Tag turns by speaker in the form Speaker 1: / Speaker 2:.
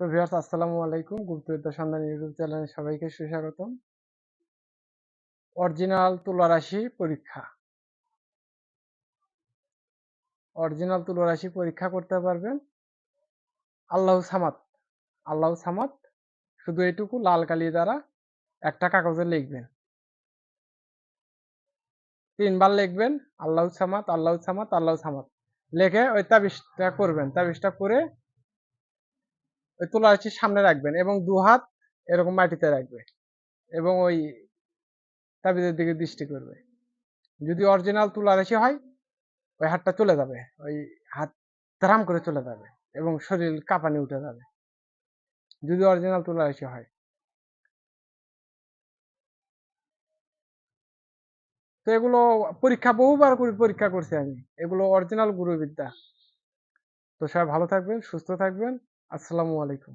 Speaker 1: তো ভিউয়ার্স, আসসালামু আলাইকুম। গুপ্তবিদ্যা সন্ধান ইউটিউব চ্যানেলে সবাইকে সুস্বাগতম। অরিজিনাল তুলারাশি পরীক্ষা। অরিজিনাল তুলারাশি পরীক্ষা করতে পারবেন। আল্লাহ সামাদ। আল্লাহ সামাদ শুধু এটুকু, লাল কালি দ্বারা একটা কাগজে লিখবেন। তিনবার লিখবেন, আল্লাহ সামাদ আল্লাহ সামাদ আল্লাহ সামাদ। লেখে ওই তাবিজটা করবেন। তাবিজটা করে তুলা রাশির সামনে রাখবেন এবং দু হাত এরকম মাটিতে রাখবে এবং ওই তাবিজের দিকে দৃষ্টি করবে। যদি অরিজিনাল তুলা রাশি হয়, ওই হাতটা চলে যাবে, ওই হাত ধারাম করে চলে যাবে এবং শরীর কাঁপানি উঠে যাবে। যদি অরিজিনাল তুলা রাশি হয়। তো এগুলো পরীক্ষা, বহুবার করে পরীক্ষা করছি আমি। এগুলো অরিজিনাল গুরুবিদ্যা। তো সবাই ভালো থাকবেন, সুস্থ থাকবেন। আসসালামু আলাইকুম।